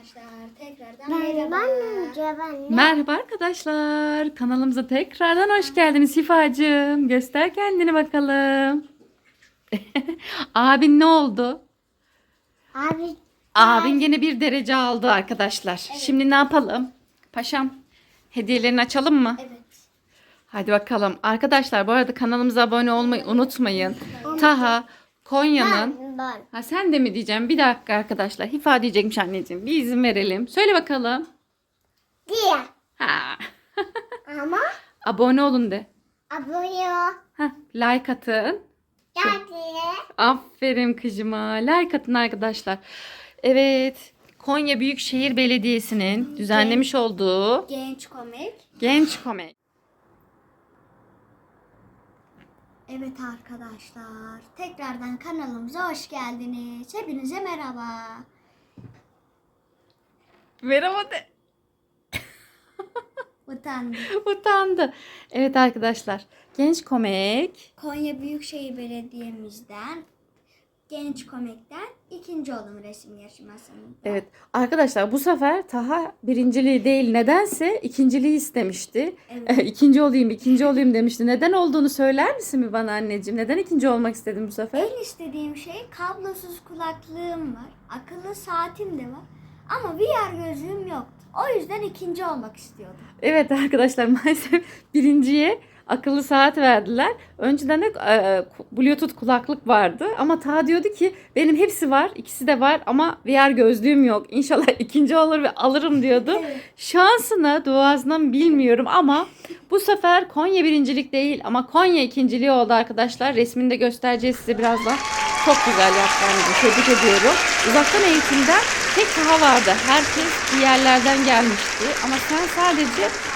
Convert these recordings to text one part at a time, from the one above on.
arkadaşlar. Tekrardan merhaba. ben Merhaba arkadaşlar. Kanalımıza tekrardan hoş geldiniz Şifacığım. Göster kendini bakalım. Abin ne oldu? Abi Abin gene bir derece aldı arkadaşlar. Şimdi ne yapalım? Paşam hediyelerini açalım mı? Evet. Hadi bakalım. Arkadaşlar bu arada kanalımıza abone olmayı unutmayın. Taha Konya'nın ben ben. Ha sen de mi diyeceğim? Bir dakika arkadaşlar. Hifa diyecekmiş anneciğim. Bir izin verelim. Söyle bakalım. Diye. Ha. Ama Abone olun de. abone Ha, like atın. Geldi. Aferin kızıma. Like atın arkadaşlar. Evet. Konya Büyükşehir Belediyesi'nin düzenlemiş olduğu Genç komik. Genç Komik. Evet arkadaşlar. Tekrardan kanalımıza hoş geldiniz. Hepinize merhaba. Merhaba de. Utandım. Utandı. Evet arkadaşlar. Genç Komik. Konya Büyükşehir Belediye'mizden Genç Komik'ten ikinci oldum resim yarışmasında. Evet arkadaşlar bu sefer Taha birinciliği değil nedense ikinciliği istemişti. Evet. ikinci olayım ikinci olayım demişti. Neden olduğunu söyler misin mi bana anneciğim? Neden ikinci olmak istedin bu sefer? En istediğim şey kablosuz kulaklığım var. Akıllı saatim de var. Ama VR gözlüğüm yoktu. O yüzden ikinci olmak istiyordum. Evet arkadaşlar maalesef birinciye akıllı saat verdiler. Önceden de e, Bluetooth kulaklık vardı ama ta diyordu ki benim hepsi var, ikisi de var ama VR gözlüğüm yok. İnşallah ikinci olur ve alırım diyordu. Şansına, duasına mı bilmiyorum ama bu sefer Konya birincilik değil ama Konya ikinciliği oldu arkadaşlar. Resmini de göstereceğiz size birazdan. Çok güzel yaptı anneciğim. Tebrik ediyorum. Uzaktan eğitimden tek saha vardı. Herkes bir yerlerden gelmişti. Ama sen sadece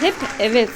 hep evet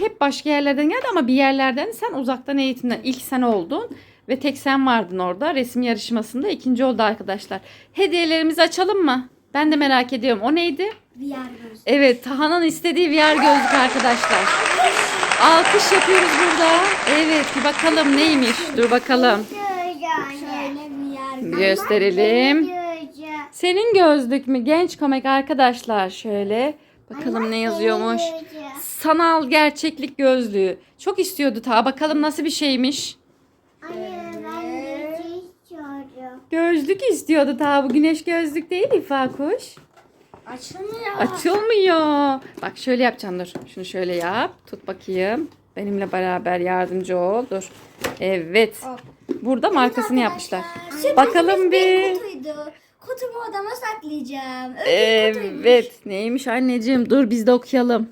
hep başka yerlerden geldi ama bir yerlerden sen uzaktan eğitimden ilk sen oldun. Ve tek sen vardın orada resim yarışmasında ikinci oldu arkadaşlar. Hediyelerimizi açalım mı? Ben de merak ediyorum. O neydi? VR gözlüğü. Evet, Taha'nın istediği VR gözlük arkadaşlar. Alkış yapıyoruz burada. Evet, bir bakalım neymiş. Dur bakalım. Gösterelim. Senin gözlük mü? Genç komik arkadaşlar. Şöyle bakalım ne yazıyormuş. Sanal gerçeklik gözlüğü. Çok istiyordu Taha. Bakalım nasıl bir şeymiş. Anne ben de istiyorum. Gözlük istiyordu Taha. Bu güneş gözlük değil İfa kuş. Açılmıyor. Açılmıyor. Bak şöyle yapacağım dur. Şunu şöyle yap. Tut bakayım. Benimle beraber yardımcı ol. Dur. Evet. Hop. Burada markasını yapmışlar. Bakalım bir. Kutumu odama saklayacağım. Kutuymuş. Evet. Neymiş anneciğim? Dur biz de okuyalım.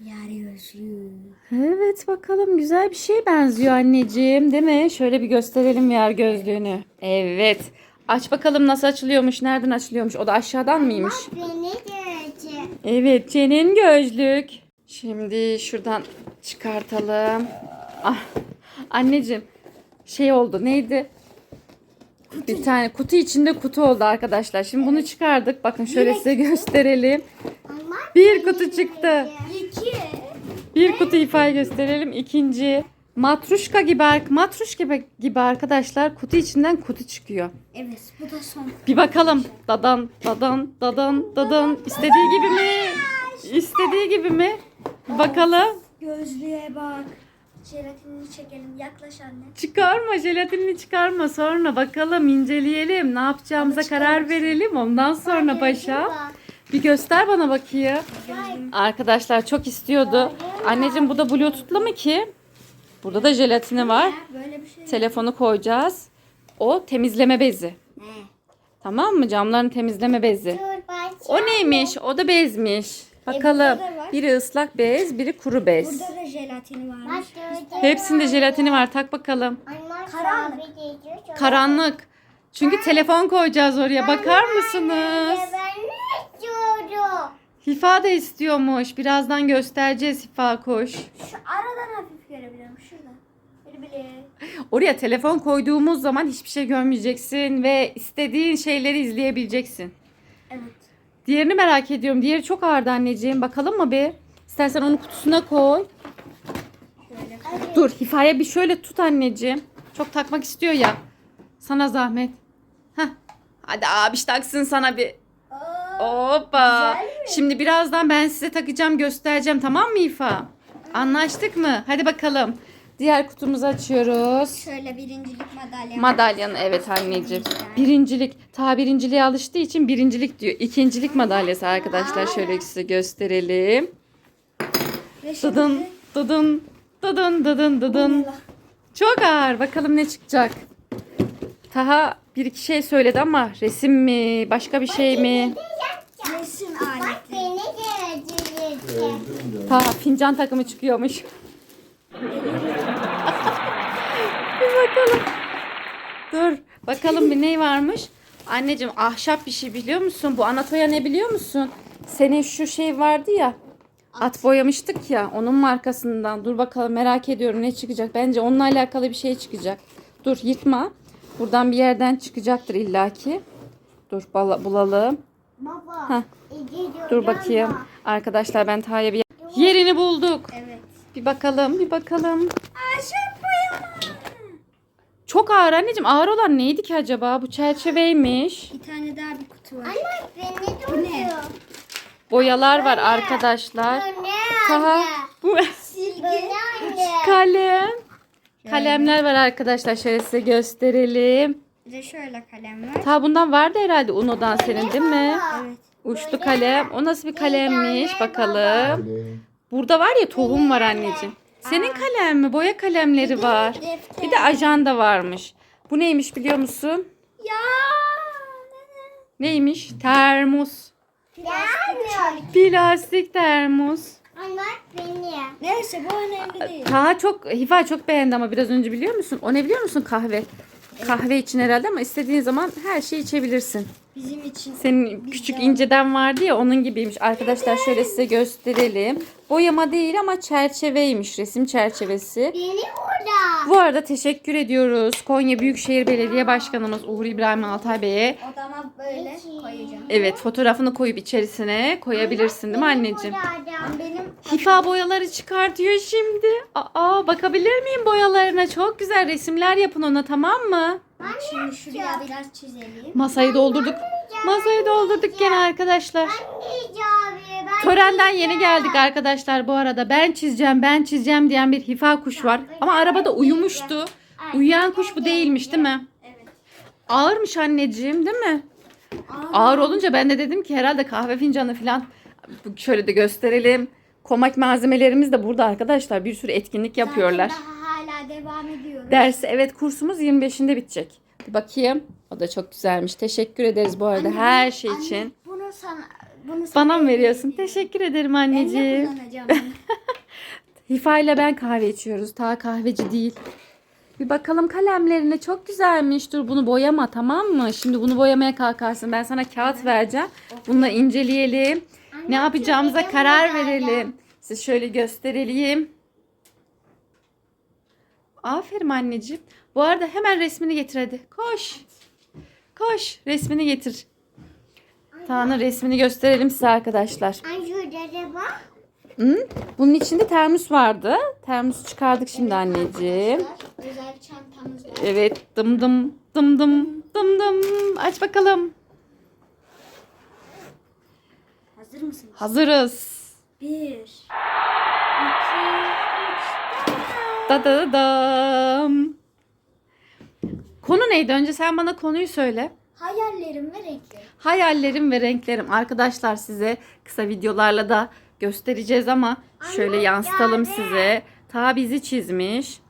VR gözlüğü. Evet bakalım güzel bir şeye benziyor anneciğim değil mi? Şöyle bir gösterelim VR gözlüğünü. Evet. Aç bakalım nasıl açılıyormuş, nereden açılıyormuş. O da aşağıdan mıymış? Beni görecek. Evet, Cenin gözlük. Şimdi şuradan çıkartalım. Ah, anneciğim şey oldu neydi? Bir tane kutu içinde kutu oldu arkadaşlar. Şimdi bunu çıkardık. Bakın şöyle size gösterelim. Bir kutu çıktı. İki. Bir kutu ifade gösterelim. İkinci matruşka gibi matruşka gibi, gibi arkadaşlar kutu içinden kutu çıkıyor. Evet bu da son. Bir bakalım. Dadan dadan dadan dadan istediği gibi mi? İstediği gibi mi? Bakalım. Gözlüğe bak. Jelatinini çekelim. Yaklaş anne. Çıkarma jelatinini çıkarma. Sonra bakalım inceleyelim. Ne yapacağımıza Ama karar verelim. Ondan sonra paşa. bir göster bana bakayım. Arkadaşlar çok istiyordu. Anneciğim bu da bluetooth'lu mu ki? Burada da jelatini var. Böyle bir şey. telefonu koyacağız. O temizleme bezi. Tamam mı? Camların temizleme bezi. O neymiş? O da bezmiş bakalım burada da var. biri ıslak bez biri kuru bez Burada da jelatini varmış. Hepsinde jelatini var tak bakalım Karanlık. Karanlık. Çünkü telefon koyacağız oraya. Bakar mısınız? Ben ne istiyorum? Hifa da istiyormuş. Birazdan göstereceğiz Hifa kuş. Şu aradan hafif görebiliyorum. Şurada. Bile. Oraya telefon koyduğumuz zaman hiçbir şey görmeyeceksin ve istediğin şeyleri izleyebileceksin. Evet. Diğerini merak ediyorum. Diğeri çok ağırdı anneciğim. Bakalım mı bir? İstersen onu kutusuna koy. Şöyle. Dur Hifa'ya bir şöyle tut anneciğim. Çok takmak istiyor ya. Sana zahmet. Heh. Hadi abiş taksın sana bir. Hoppa. Şimdi birazdan ben size takacağım göstereceğim tamam mı İfa? Anlaştık mı? Hadi bakalım. Diğer kutumuzu açıyoruz. Şöyle birincilik madalya. Madalyanı evet anneciğim. Birincilik. Ta birinciliğe alıştığı için birincilik diyor. İkincilik madalyası arkadaşlar. Şöyle size gösterelim. Ve şimdi Dıdın dıdın dıdın dıdın dıdın. Çok ağır. Bakalım ne çıkacak. Taha bir iki şey söyledi ama resim mi? Başka bir şey mi? resim Bak aleti. beni de öldürecek. Taha fincan takımı çıkıyormuş. bakalım. Dur. Bakalım bir ne varmış? Anneciğim ahşap bir şey biliyor musun? Bu Anatoya ne biliyor musun? Senin şu şey vardı ya. At boyamıştık ya. Onun markasından. Dur bakalım merak ediyorum ne çıkacak. Bence onunla alakalı bir şey çıkacak. Dur yırtma. Buradan bir yerden çıkacaktır illaki. Dur bulalım. Baba. Heh. gidiyorum Dur bakayım. Arkadaşlar ben Taha'ya bir yerini bulduk. Evet. Bir bakalım, bir bakalım. Ahşap boyama. Çok ağır anneciğim. Ağır olan neydi ki acaba? Bu çerçeveymiş. Bir tane daha bir kutu var. Anne beni Bu ne? Boyalar var arkadaşlar. Bu ne Taha anne? bu Bu Silgi. ne anne? kalem. Kalemler var arkadaşlar. Şöyle size gösterelim. Bir de şöyle kalem var. Ta bundan vardı herhalde Uno'dan senin değil mi? Evet. Uçlu kalem. O nasıl bir kalemmiş bakalım. Burada var ya tohum var anneciğim. Senin kalem mi? Boya kalemleri var. Defter. Bir de ajanda varmış. Bu neymiş biliyor musun? Ya. Neymiş? Termos. Yani. Plastik termos. Anne beni. Neyse bu önemli değil. Taha çok, Hifa çok beğendi ama biraz önce biliyor musun? O ne biliyor musun? Kahve. Kahve için herhalde ama istediğin zaman her şeyi içebilirsin. Bizim için. Senin küçük inceden vardı ya onun gibiymiş. Arkadaşlar şöyle size gösterelim. Boyama değil ama çerçeveymiş. Resim çerçevesi. Beni burada. Bu arada teşekkür ediyoruz. Konya Büyükşehir Belediye Başkanımız Uğur İbrahim Altay Bey'e. Odama böyle koyacağım. Evet fotoğrafını koyup içerisine koyabilirsin değil mi anneciğim? Benim Hifa boyaları çıkartıyor şimdi. Aa bakabilir miyim boyalarına? Çok güzel resimler yapın ona tamam mı? Şimdi şuraya biraz çizelim. Masayı doldurduk. Masayı doldurduk gene arkadaşlar. Törenden yeni geldik arkadaşlar bu arada. Ben çizeceğim, ben çizeceğim diyen bir hifa kuş var. Ama arabada uyumuştu. Uyuyan kuş bu değilmiş değil mi? Evet. Ağırmış anneciğim değil mi? Ağır olunca ben de dedim ki herhalde kahve fincanı falan. Şöyle de gösterelim. Komak malzemelerimiz de burada arkadaşlar. Bir sürü etkinlik yapıyorlar. Zaten daha hala devam ediyoruz. Dersi evet kursumuz 25'inde bitecek. Bir bakayım. O da çok güzelmiş. Teşekkür ederiz bu arada Anne, her şey anne, için. Bunu sana bunu sana Bana mı veriyorsun? hediye ediyorum. Teşekkür ederim Ben de anneciğim. kullanacağım. Hifa ile ben kahve içiyoruz. Ta kahveci değil. Bir bakalım kalemlerine çok güzelmiş. Dur bunu boyama tamam mı? Şimdi bunu boyamaya kalkarsın. Ben sana kağıt vereceğim. Bununla inceleyelim. Ne yapacağımıza karar verelim. Size şöyle gösterelim. Aferin anneciğim. Bu arada hemen resmini getir hadi. Koş. Koş. Resmini getir. Taha'nın resmini gösterelim size arkadaşlar. Da bak. Hı? Bunun içinde termos vardı. Termosu çıkardık şimdi anneciğim. Özel çantamız var. Evet. Dım dım dım dım dım dım. Aç bakalım. Hazır mısınız? Hazırız. Bir, iki. Da da da dam. Konu neydi? Önce sen bana konuyu söyle. Hayallerim ve renklerim. Hayallerim ve renklerim. Arkadaşlar size kısa videolarla da göstereceğiz ama şöyle yansıtalım geldi. size. Ta bizi çizmiş.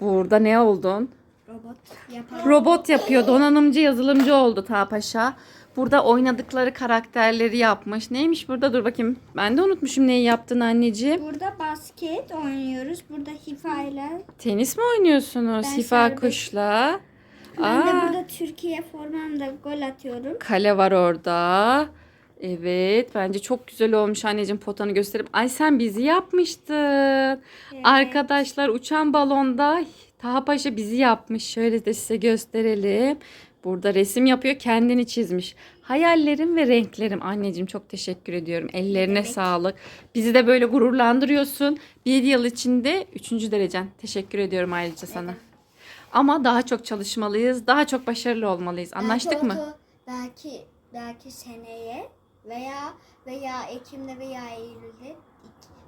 Burada ne oldun? Robot yapar. Robot yapıyor. Donanımcı yazılımcı oldu Ta Paşa. Burada oynadıkları karakterleri yapmış. Neymiş burada? Dur bakayım. Ben de unutmuşum neyi yaptın anneciğim. Burada basket oynuyoruz. Burada hifa ile. Tenis mi oynuyorsunuz? Ben Hifa serbest. kuşla. Ben de Aa, burada Türkiye formamda gol atıyorum. kale var orada. Evet. Bence çok güzel olmuş anneciğim potanı gösterip. Ay sen bizi yapmıştın. Arkadaşlar uçan balonda Taha Paşa bizi yapmış. Şöyle de size gösterelim. Burada resim yapıyor. Kendini çizmiş. Hayallerim ve renklerim. Anneciğim çok teşekkür ediyorum. Ellerine demek. sağlık. Bizi de böyle gururlandırıyorsun. Bir yıl içinde üçüncü derecen. Teşekkür ediyorum ayrıca sana. Ama daha çok çalışmalıyız. Daha çok başarılı olmalıyız. Anlaştık belki mı? oto- belki belki seneye veya veya Ekim'de veya Eylül'de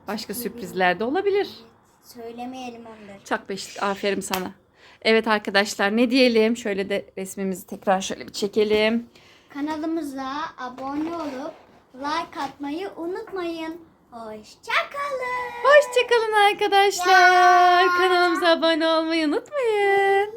Başka sürprizler de olabilir. Söylemeyelim onları. Çak beşlik. Aferin sana. Evet arkadaşlar ne diyelim? Şöyle de resmimizi tekrar şöyle bir çekelim. Kanalımıza abone olup like atmayı unutmayın. Hoşçakalın. Hoşçakalın arkadaşlar. Kanalımıza abone olmayı unutmayın.